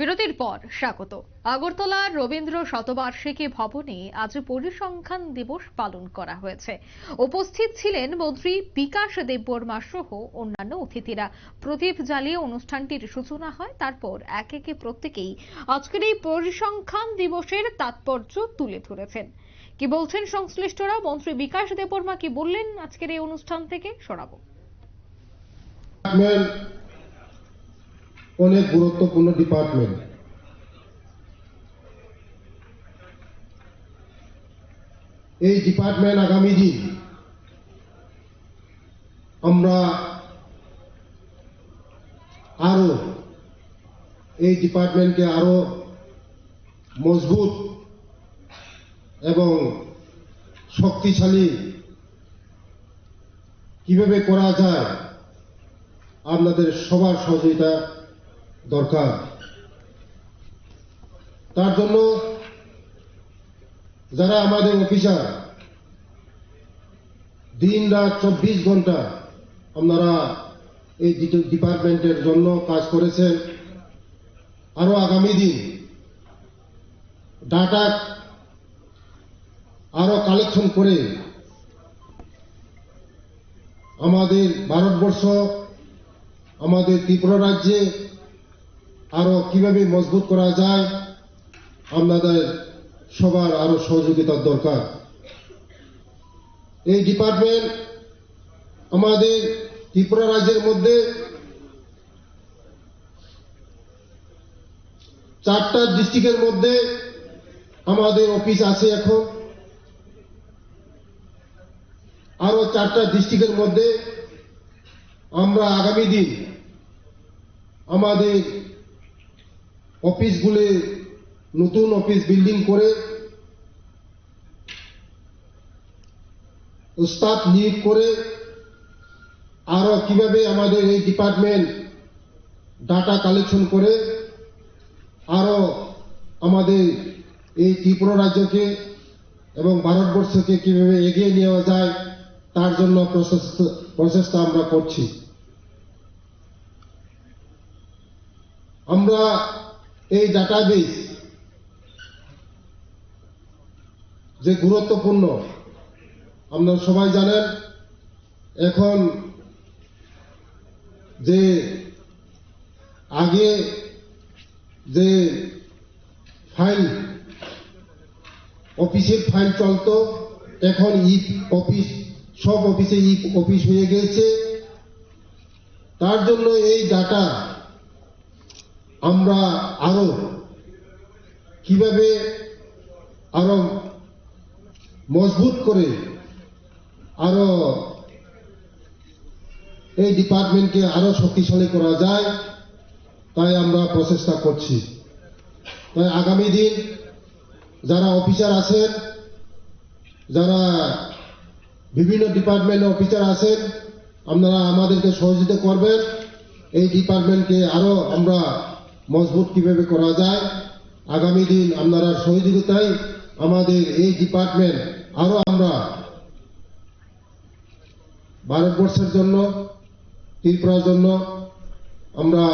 বিরতির পর স্বাগত। আগরতলার রবীন্দ্র শতবার্ষিকী ভবনে আজ পরিসংখ্যান দিবস পালন করা হয়েছে। উপস্থিত ছিলেন মন্ত্রী বিকাশ দেববর্মা সহ অন্যান্য অতিথিরা। প্রদীপ জ্বালিয়ে অনুষ্ঠানটির সূচনা হয়, তারপর এক একে প্রত্যেকেই আজকের এই পরিসংখ্যান দিবসের তাৎপর্য তুলে ধরেছেন। কি বলছেন সংশ্লিষ্টরা? মন্ত্রী বিকাশ দেববর্মা কি বললেন? আজকের এই অনুষ্ঠান থেকে শোনাবো। অনেক গুরুত্বপূর্ণ ডিপার্টমেন্ট এই ডিপার্টমেন্ট আগামী দিন আমরা আরও এই ডিপার্টমেন্টকে আরও মজবুত এবং শক্তিশালী কীভাবে করা যায় আপনাদের সবার সহযোগিতা দরকার। তার জন্য যারা আমাদের অফিসার, দিন রাত চব্বিশ ঘণ্টা আপনারা এই ডিপার্টমেন্টের জন্য কাজ করেছেন, আরও আগামী দিন ডাটা আরও কালেকশন করে আমাদের ভারতবর্ষ, আমাদের ত্রিপুরা রাজ্যে আরও কীভাবে মজবুত করা যায়, আপনাদের সবার আরও সহযোগিতার দরকার। এই ডিপার্টমেন্ট আমাদের ত্রিপুরা রাজ্যের মধ্যে চারটা ডিস্ট্রিক্টের মধ্যে আমাদের অফিস আছে এখন। আরও চারটা ডিস্ট্রিক্টের মধ্যে আমরা আগামী দিন আমাদের অফিসগুলি নতুন অফিস বিল্ডিং করে স্টাফ নিয়োগ করে আরও কীভাবে আমাদের এই ডিপার্টমেন্ট ডাটা কালেকশন করে আরও আমাদের এই ত্রিপুরা রাজ্যকে এবং ভারতবর্ষকে কীভাবে এগিয়ে নেওয়া যায়, তার জন্য প্রচেষ্টা আমরা করছি। আমরা এই ডাটাবেস যে গুরুত্বপূর্ণ, আপনারা সবাই জানেন, এখন যে আগে যে ফাইল, অফিসের ফাইল চলতো, এখন ই অফিস, সব অফিসে ই অফিস হয়ে গেছে। তার জন্য এই ডাটা আমরা আরও কীভাবে আরও মজবুত করে আরও এই ডিপার্টমেন্টকে আরও শক্তিশালী করা যায়, তাই আমরা প্রচেষ্টা করছি। তাই আগামী দিন যারা অফিসার আছেন, যারা বিভিন্ন ডিপার্টমেন্টে অফিসার আছেন, আপনারা আমাদেরকে সহযোগিতা করবেন। এই ডিপার্টমেন্টকে আরও আমরা মজবুত কীভাবে করা যায়? আগামী দিন আপনারা সহযোগিতায় আমাদের এই ডিপার্টমেন্ট আরও আমরা ভারতবর্ষের জন্য, ত্রিপুরার জন্য আমরা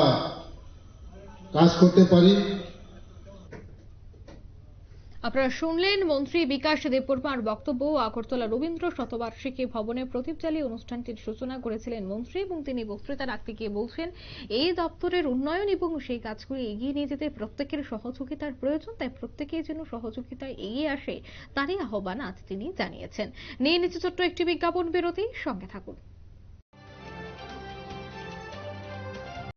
কাজ করতে পারি। আপনারা শুনলেন মন্ত্রী বিকাশ দেববর্মার বক্তব্য আগরতলা রবীন্দ্র শতবার্ষিকী ভবনে প্রদীপ জ্বালিয়ে অনুষ্ঠানটির সূচনা করেছিলেন মন্ত্রী এবং তিনি বক্তৃতা রাখতে গিয়ে বলছেন, এই দপ্তরের উন্নয়ন এবং সেই কাজগুলি এগিয়ে নিয়ে যেতে প্রত্যেকের সহযোগিতার প্রয়োজন, তাই প্রত্যেকেই যেন সহযোগিতায় এগিয়ে আসে তারই আহ্বান আজ তিনি জানিয়েছেন। নিয়ে নিচে ছোট্ট একটি বিজ্ঞাপন বিরতি, সঙ্গে থাকুন।